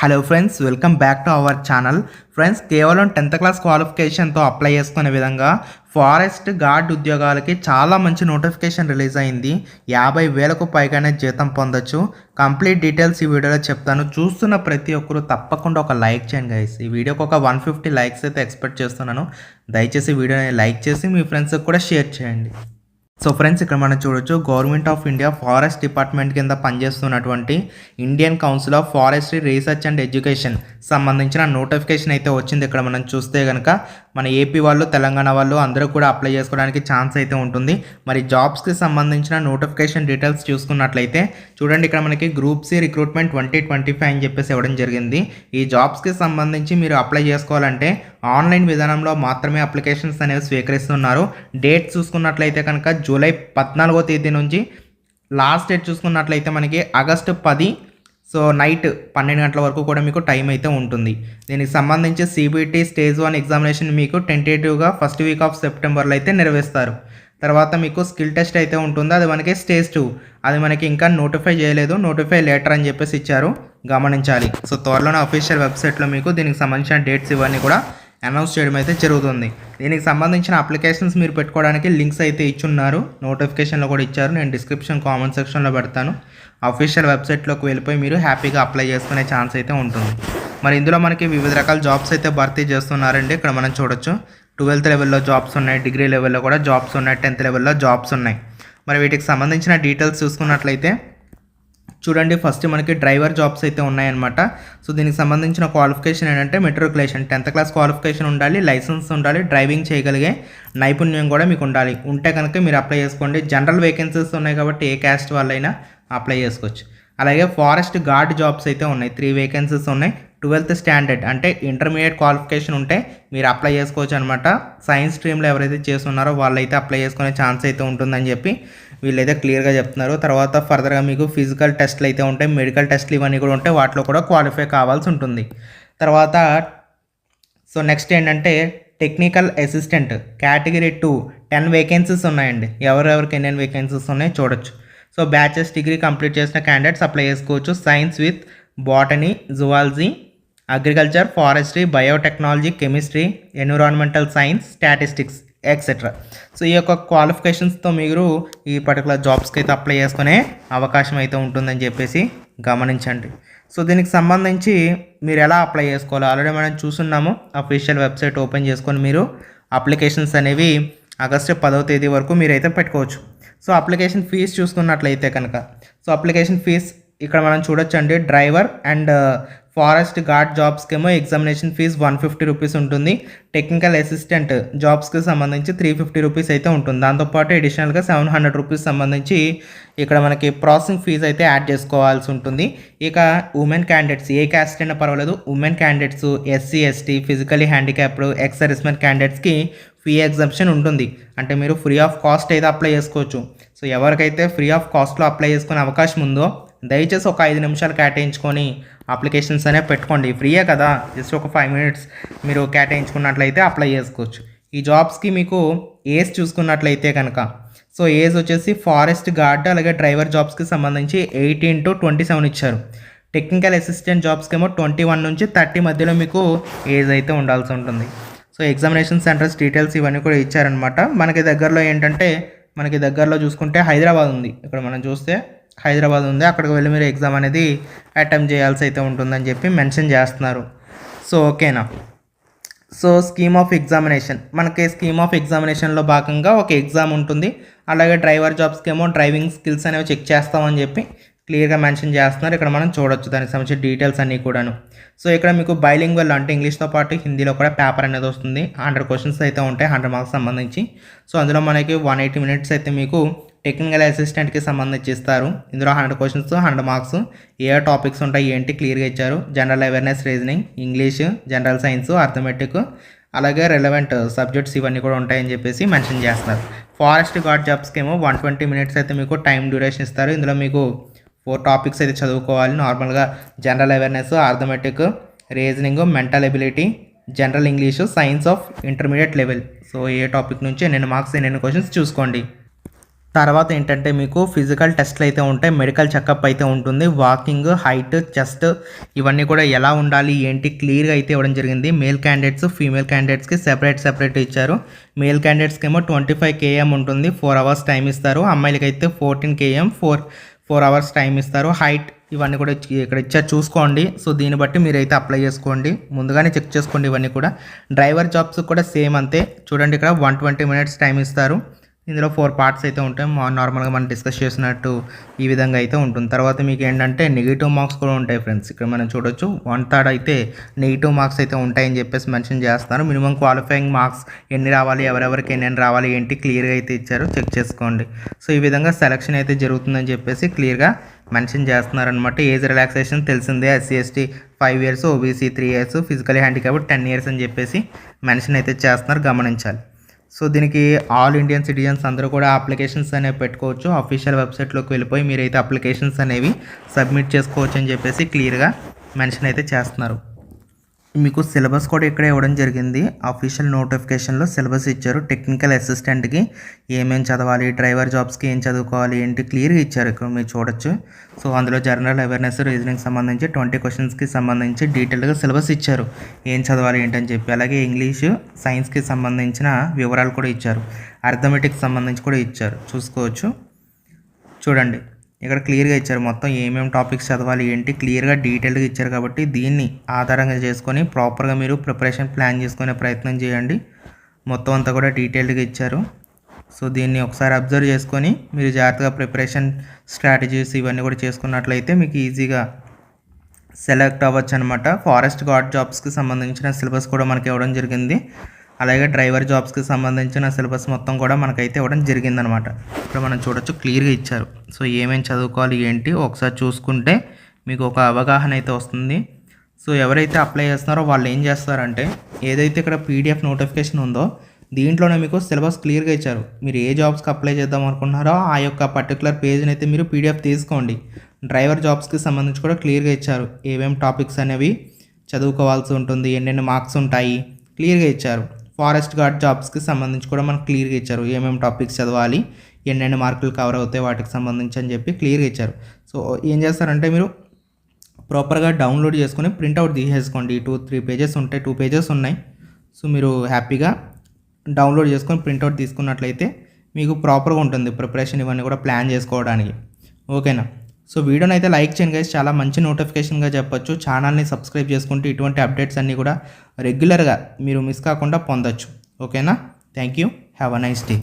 Hello friends welcome back to our channel friends కేవలం tenth class క్వాలిఫికేషన్తో apply చేసుకునే విధంగా ఫారెస్ట్ గార్డ్ ఉద్యోగాలకి చాలా మంచి నోటిఫికేషన్ రిలీజ్ అయింది. యాభై వేలకు పైగానే జీతం పొందొచ్చు. కంప్లీట్ డీటెయిల్స్ ఈ వీడియోలో చెప్తాను. చూస్తున్న ప్రతి ఒక్కరు తప్పకుండా ఒక లైక్ చేయండి గైస్ ఈ వీడియోకి ఒక వన్ ఫిఫ్టీ లైక్స్ అయితే ఎక్స్పెక్ట్ చేస్తున్నాను. దయచేసి వీడియోని లైక్ చేసి మీ ఫ్రెండ్స్కి కూడా షేర్ చేయండి. సో ఫ్రెండ్స్ ఇక్కడ మనం చూడొచ్చు government of India forest department కింద పనిచేస్తున్నటువంటి Indian council of forestry research and education సంబంధించిన నోటిఫికేషన్ అయితే వచ్చింది. ఇక్కడ మనం చూస్తే కనుక మన ఏపీ వాళ్ళు తెలంగాణ వాళ్ళు అందరూ కూడా అప్లై చేసుకోవడానికి ఛాన్స్ అయితే ఉంటుంది. మరి జాబ్స్కి సంబంధించిన నోటిఫికేషన్ డీటెయిల్స్ చూసుకున్నట్లయితే చూడండి ఇక్కడ మనకి group C recruitment twenty twenty five అని చెప్పేసి ఇవ్వడం జరిగింది. ఈ జాబ్స్కి సంబంధించి మీరు అప్లై చేసుకోవాలంటే ఆన్లైన్ విధానంలో మాత్రమే అప్లికేషన్స్ అనేవి స్వీకరిస్తున్నారు. డేట్ చూసుకున్నట్లయితే కనుక జూలై పద్నాలుగో తేదీ నుంచి లాస్ట్ డేట్ చూసుకున్నట్లయితే మనకి ఆగస్టు పది సో నైట్ పన్నెండు గంటల వరకు కూడా మీకు టైం అయితే ఉంటుంది. దీనికి సంబంధించి సిబిటి స్టేజ్ వన్ ఎగ్జామినేషన్ మీకు టెంటేటివ్గా ఫస్ట్ వీక్ ఆఫ్ సెప్టెంబర్లో అయితే నిర్వహిస్తారు తర్వాత మీకు స్కిల్ టెస్ట్ అయితే ఉంటుంది. అది మనకి స్టేజ్ టూ. అది మనకి ఇంకా నోటిఫై చేయలేదు. నోటిఫై లేటర్ అని చెప్పేసి ఇచ్చారు. గమనించాలి. సో త్వరలోనే అఫీషియల్ వెబ్సైట్లో మీకు దీనికి సంబంధించిన డేట్స్ ఇవన్నీ కూడా అనౌన్స్ చేయడం అయితే జరుగుతుంది. దీనికి సంబంధించిన అప్లికేషన్స్ మీరు పెట్టుకోవడానికి లింక్స్ అయితే ఇచ్చున్నారు. నోటిఫికేషన్లో కూడా ఇచ్చారు. నేను డిస్క్రిప్షన్ కామెంట్ సెక్షన్లో పెడతాను. అఫీషియల్ వెబ్సైట్లోకి వెళ్ళిపోయి మీరు హ్యాపీగా అప్లై చేసుకునే ఛాన్స్ అయితే ఉంటుంది. మరి ఇందులో మనకి వివిధ రకాల జాబ్స్ అయితే భర్తీ చేస్తున్నారండి. ఇక్కడ మనం చూడొచ్చు. ట్వెల్త్ లెవెల్లో జాబ్స్ ఉన్నాయి. డిగ్రీ లెవెల్లో కూడా జాబ్స్ ఉన్నాయి. టెన్త్ లెవెల్లో జాబ్స్ ఉన్నాయి. మరి వీటికి సంబంధించిన డీటెయిల్స్ చూసుకున్నట్లయితే చూడండి ఫస్ట్ మనకి డ్రైవర్ జాబ్స్ అయితే ఉన్నాయన్నమాట. సో దీనికి సంబంధించిన క్వాలిఫికేషన్ ఏంటంటే మెట్రికులేషన్ టెన్త్ క్లాస్ క్వాలిఫికేషన్ ఉండాలి లైసెన్స్ ఉండాలి డ్రైవింగ్ చేయగలిగే నైపుణ్యం కూడా మీకు ఉండాలి. ఉంటే కనుక మీరు అప్లై చేసుకోండి. జనరల్ వేకెన్సీస్ ఉన్నాయి కాబట్టి ఏ క్యాస్ట్ వాళ్ళైనా అప్లై చేసుకోవచ్చు. అలాగే ఫారెస్ట్ గార్డ్ జాబ్స్ అయితే ఉన్నాయి. త్రీ వేకెన్సీస్ ఉన్నాయి. ట్వెల్త్ స్టాండర్డ్ అంటే ఇంటర్మీడియట్ క్వాలిఫికేషన్ ఉంటే మీరు అప్లై చేసుకోవచ్చు అనమాట సైన్స్ స్ట్రీమ్లో ఎవరైతే చేస్తున్నారో వాళ్ళైతే అప్లై చేసుకునే ఛాన్స్ అయితే ఉంటుందని చెప్పి వీళ్ళైతే క్లియర్గా చెప్తున్నారు. తర్వాత ఫర్దర్గా మీకు ఫిజికల్ టెస్ట్లు అయితే ఉంటాయి. మెడికల్ టెస్ట్లు ఇవన్నీ కూడా ఉంటాయి వాటిలో కూడా క్వాలిఫై కావాల్సి ఉంటుంది. తర్వాత సో నెక్స్ట్ ఏంటంటే technical assistant category two ten vacancies ఉన్నాయండి. ఎవరెవరికి ఎన్నెన్ని వేకెన్సీస్ ఉన్నాయో చూడొచ్చు. సో బ్యాచెస్ డిగ్రీ కంప్లీట్ చేసిన క్యాండిడేట్స్ అప్లై చేసుకోవచ్చు. Science with botany zoology agriculture forestry biotechnology chemistry environmental science statistics. Etcetera so ఈ యొక్క క్వాలిఫికేషన్స్తో మీరు ఈ పర్టికులర్ జాబ్స్కి అయితే అప్లై చేసుకునే అవకాశం అయితే ఉంటుందని చెప్పేసి గమనించండి. సో దీనికి సంబంధించి మీరు ఎలా అప్లై చేసుకోవాలి ఆల్రెడీ మనం చూస్తున్నాము. అఫీషియల్ వెబ్సైట్ ఓపెన్ చేసుకొని మీరు అప్లికేషన్స్ అనేవి ఆగస్టు పదవ తేదీ వరకు మీరైతే పెట్టుకోవచ్చు. సో అప్లికేషన్ ఫీజ్ చూసుకున్నట్లయితే కనుక. సో అప్లికేషన్ ఫీజ్ ఇక్కడ మనం చూడొచ్చండి. డ్రైవర్ అండ్ ఫారెస్ట్ గార్డ్ జాబ్స్కి ఏమో examination fee one fifty rupees ఉంటుంది. టెక్నికల్ అసిస్టెంట్ జాబ్స్కి సంబంధించి త్రీ ఫిఫ్టీ రూపీస్ అయితే ఉంటుంది. దాంతోపాటు అడిషనల్గా సెవెన్ హండ్రెడ్ రూపీస్ సంబంధించి ఇక్కడ మనకి ప్రాసెసింగ్ ఫీజ్ అయితే యాడ్ చేసుకోవాల్సి ఉంటుంది. ఇక ఉమెన్ క్యాండిడేట్స్ ఏ క్యాస్ట్ అయినా పర్వాలేదు. Women candidates SC ST physically handicapped ex servicemen క్యాండిడేట్స్కి ఫీ ఎగ్జంప్షన్ ఉంటుంది. అంటే మీరు ఫ్రీ ఆఫ్ కాస్ట్ అయితే అప్లై చేసుకోవచ్చు. సో ఎవరికైతే ఫ్రీ ఆఫ్ కాస్ట్లో అప్లై చేసుకునే అవకాశం ఉందో దయచేసి ఒక ఐదు నిమిషాలు కేటాయించుకొని అప్లికేషన్స్ అనేవి పెట్టుకోండి. ఫ్రీయే కదా. జస్ట్ ఒక ఫైవ్ మినిట్స్ మీరు కేటాయించుకున్నట్లయితే అప్లై చేసుకోవచ్చు. ఈ జాబ్స్కి మీకు ఏజ్ చూసుకున్నట్లయితే కనుక సో ఏజ్ వచ్చేసి ఫారెస్ట్ గార్డ్ అలాగే డ్రైవర్ జాబ్స్కి సంబంధించి ఎయిటీన్ టు ట్వంటీ సెవెన్ ఇచ్చారు. టెక్నికల్ అసిస్టెంట్ జాబ్స్కి ఏమో ట్వంటీ వన్ నుంచి థర్టీ మధ్యలో మీకు ఏజ్ అయితే ఉండాల్సి ఉంటుంది. సో ఎగ్జామినేషన్ సెంటర్స్ డీటెయిల్స్ ఇవన్నీ కూడా ఇచ్చారనమాట మనకి దగ్గరలో ఏంటంటే మనకి దగ్గరలో చూసుకుంటే హైదరాబాద్ ఉంది. ఇక్కడ మనం చూస్తే హైదరాబాద్ ఉంది. అక్కడికి వెళ్ళి మీరు ఎగ్జామ్ అనేది అటెంప్ట్ చేయాల్సి అయితే ఉంటుందని చెప్పి మెన్షన్ చేస్తున్నారు. సో ఓకేనా సో స్కీమ్ ఆఫ్ ఎగ్జామినేషన్ మనకి స్కీమ్ ఆఫ్ ఎగ్జామినేషన్లో భాగంగా ఒక ఎగ్జామ్ ఉంటుంది. అలాగే డ్రైవర్ జాబ్స్కి ఏమో డ్రైవింగ్ స్కిల్స్ అనేవి చెక్ చేస్తామని చెప్పి క్లియర్గా మెన్షన్ చేస్తున్నారు. ఇక్కడ మనం చూడొచ్చు దానికి సంబంధించిన డీటెయిల్స్ అన్నీ కూడాను. సో ఇక్కడ మీకు బైలింగ్ బైలింగ్వెల్ అంటే ఇంగ్లీష్తో పాటు హిందీలో కూడా పేపర్ అనేది వస్తుంది. హండ్రెడ్ క్వశ్చన్స్ అయితే ఉంటాయి. హండ్రెడ్ మార్క్స్ సంబంధించి. సో అందులో మనకి వన్ ఎయిటీ మినిట్స్ అయితే మీకు టెక్నికల్ అసిస్టెంట్కి సంబంధించి ఇస్తారు. ఇందులో హండ్రెడ్ క్వశ్చన్స్ హండ్రెడ్ మార్క్స్ ఏ టాపిక్స్ ఉంటాయి ఏంటి క్లియర్గా ఇచ్చారు general awareness reasoning English general science arithmetic అలాగే రెలవెంట్ సబ్జెక్ట్స్ ఇవన్నీ కూడా ఉంటాయని చెప్పేసి మెన్షన్ చేస్తున్నారు. ఫారెస్ట్ గార్డ్ జాబ్స్కి ఏమో వన్ ట్వంటీ మినిట్స్ అయితే మీకు టైం డ్యూరేషన్ ఇస్తారు. ఇందులో మీకు ఫోర్ టాపిక్స్ అయితే చదువుకోవాలి. నార్మల్గా general awareness arithmetic reasoning mental ability general English science of intermediate level so A topic నుంచి ఎన్నెన్ని మార్క్స్ ఎన్నెన్ని క్వశ్చన్స్ చూసుకోండి. తర్వాత ఏంటంటే మీకు ఫిజికల్ టెస్ట్లు అయితే ఉంటాయి మెడికల్ చెకప్ అయితే ఉంటుంది వాకింగ్ హైట్ చెస్ట్ ఇవన్నీ కూడా ఎలా ఉండాలి ఏంటి క్లియర్గా అయితే ఇవ్వడం జరిగింది. మేల్ క్యాండిడేట్స్ ఫీమేల్ క్యాండిడేట్స్కి సెపరేట్ సెపరేట్ ఇచ్చారు. మేల్ క్యాండిడేట్స్కి ఏమో ట్వంటీ ఫైవ్ కేఎం ఉంటుంది ఫోర్ అవర్స్ టైం ఇస్తారు. అమ్మాయిలకి అయితే fourteen KM four four hours time ఇస్తారు. హైట్ ఇవన్నీ కూడా ఇక్కడ ఇచ్చారు చూసుకోండి. సో దీన్ని బట్టి మీరైతే అప్లై చేసుకోండి. ముందుగానే చెక్ చేసుకోండి ఇవన్నీ కూడా. డ్రైవర్ జాబ్స్ కూడా సేమ్ అంతే. చూడండి ఇక్కడ వన్ ట్వంటీ మినిట్స్ టైం ఇస్తారు. ఇందులో ఫోర్ పార్ట్స్ అయితే ఉంటాయి. నార్మల్గా మనం డిస్కస్ చేసినట్టు ఈ విధంగా అయితే ఉంటుంది. తర్వాత మీకు ఏంటంటే నెగిటివ్ మార్క్స్ కూడా ఉంటాయి ఫ్రెండ్స్ ఇక్కడ మనం చూడొచ్చు. వన్ థర్డ్ అయితే నెగిటివ్ మార్క్స్ అయితే ఉంటాయని చెప్పేసి మెన్షన్ చేస్తున్నారు. మినిమం క్వాలిఫైయింగ్ మార్క్స్ ఎన్ని రావాలి ఎవరెవరికి ఎన్ని రావాలి ఏంటి క్లియర్గా అయితే ఇచ్చారు చెక్ చేసుకోండి. సో ఈ విధంగా సెలక్షన్ అయితే జరుగుతుందని చెప్పేసి క్లియర్గా మెన్షన్ చేస్తున్నారనమాట ఏజ్ రిలాక్సేషన్ తెలిసిందే. SC ST five years OBC three years physical handicap ten years అని చెప్పేసి మెన్షన్ అయితే చేస్తున్నారు. గమనించాలి. సో దీనికి ఆల్ ఇండియన్ సిటిజన్స్ అందరూ కూడా అప్లికేషన్స్ అనేవి పెట్టుకోవచ్చు. అఫీషియల్ వెబ్సైట్లోకి వెళ్ళిపోయి మీరైతే అప్లికేషన్స్ అనేవి సబ్మిట్ చేసుకోవచ్చు అని చెప్పేసి క్లియర్గా మెన్షన్ అయితే చేస్తున్నారు. మీకు సిలబస్ కూడా ఇక్కడ ఇవ్వడం జరిగింది. అఫీషియల్ నోటిఫికేషన్లో సిలబస్ ఇచ్చారు. టెక్నికల్ అసిస్టెంట్కి ఏమేం చదవాలి డ్రైవర్ జాబ్స్కి ఏం చదువుకోవాలి ఏంటి క్లియర్గా ఇచ్చారు ఇక్కడ మీరు చూడొచ్చు. సో అందులో జనరల్ అవేర్నెస్ రీజనింగ్ సంబంధించి ట్వంటీ క్వశ్చన్స్కి సంబంధించి డీటెయిల్గా సిలబస్ ఇచ్చారు. ఏం చదవాలి ఏంటని చెప్పి అలాగే ఇంగ్లీష్ సైన్స్కి సంబంధించిన వివరాలు కూడా ఇచ్చారు. అర్థమెటిక్ సంబంధించి కూడా ఇచ్చారు. చూసుకోవచ్చు. చూడండి. ఇక్కడ క్లియర్గా ఇచ్చారు. మొత్తం ఏమేమి టాపిక్స్ చదవాలి ఏంటి? క్లియర్గా డీటెయిల్గా ఇచ్చారు కాబట్టి దీన్ని ఆధారంగా చేసుకొని ప్రాపర్గా మీరు ప్రిపరేషన్ ప్లాన్ చేసుకునే ప్రయత్నం చేయండి. మొత్తం అంతా కూడా డీటెయిల్డ్గా ఇచ్చారు. సో దీన్ని ఒకసారి అబ్జర్వ్ చేసుకొని మీరు జాగ్రత్తగా ప్రిపరేషన్ స్ట్రాటజీస్ ఇవన్నీ కూడా చేసుకున్నట్లయితే మీకు ఈజీగా సెలెక్ట్ అవ్వచ్చు అనమాట ఫారెస్ట్ గార్డ్ జాబ్స్కి సంబంధించిన సిలబస్ కూడా మనకి ఇవ్వడం జరిగింది. అలాగే డ్రైవర్ జాబ్స్కి సంబంధించిన సిలబస్ మొత్తం కూడా మనకైతే ఇవ్వడం జరిగిందనమాట. ఇక్కడ మనం చూడొచ్చు క్లియర్గా ఇచ్చారు. సో ఏమేమి చదువుకోవాలి ఏంటి ఒకసారి చూసుకుంటే మీకు ఒక అవగాహన అయితే వస్తుంది. సో ఎవరైతే అప్లై చేస్తున్నారో వాళ్ళు ఏం చేస్తారంటే ఏదైతే ఇక్కడ పీడిఎఫ్ నోటిఫికేషన్ ఉందో దీంట్లోనే మీకు సిలబస్ క్లియర్గా ఇచ్చారు. మీరు ఏ జాబ్స్కి అప్లై చేద్దాం అనుకుంటున్నారో ఆ యొక్క పర్టికులర్ పేజ్ని అయితే మీరు పీడిఎఫ్ తీసుకోండి. డ్రైవర్ జాబ్స్కి సంబంధించి కూడా క్లియర్గా ఇచ్చారు. ఏమేమి టాపిక్స్ అనేవి చదువుకోవాల్సి ఉంటుంది ఎన్నెన్ని మార్క్స్ ఉంటాయి క్లియర్గా ఇచ్చారు. ఫారెస్ట్ గార్డ్ జాబ్స్కి సంబంధించి కూడా మనకు క్లియర్గా ఇచ్చారు. ఏమేమి టాపిక్స్ చదవాలి ఎన్నెన్ని మార్కులు కవర్ అవుతాయి వాటికి సంబంధించి అని చెప్పి క్లియర్గా ఇచ్చారు. సో ఏం చేస్తారంటే మీరు ప్రాపర్గా డౌన్లోడ్ చేసుకొని ప్రింట్అవుట్ తీసేసుకోండి. టూ త్రీ పేజెస్ ఉంటాయి. టూ పేజెస్ ఉన్నాయి. సో మీరు హ్యాపీగా డౌన్లోడ్ చేసుకొని ప్రింట్అవుట్ తీసుకున్నట్లయితే మీకు ప్రాపర్గా ఉంటుంది. ప్రిపరేషన్ ఇవన్నీ కూడా ప్లాన్ చేసుకోవడానికి. ఓకేనా? సో వీడియోని అయితే లైక్ చేయండి గైస్ చాలా మంచి నోటిఫికేషన్గా చెప్పొచ్చు. ఛానల్ని సబ్స్క్రైబ్ చేసుకుంటే ఇటువంటి అప్డేట్స్ అన్నీ కూడా రెగ్యులర్గా మీరు మిస్ కాకుండా పొందొచ్చు. ఓకేనా thank you have a nice day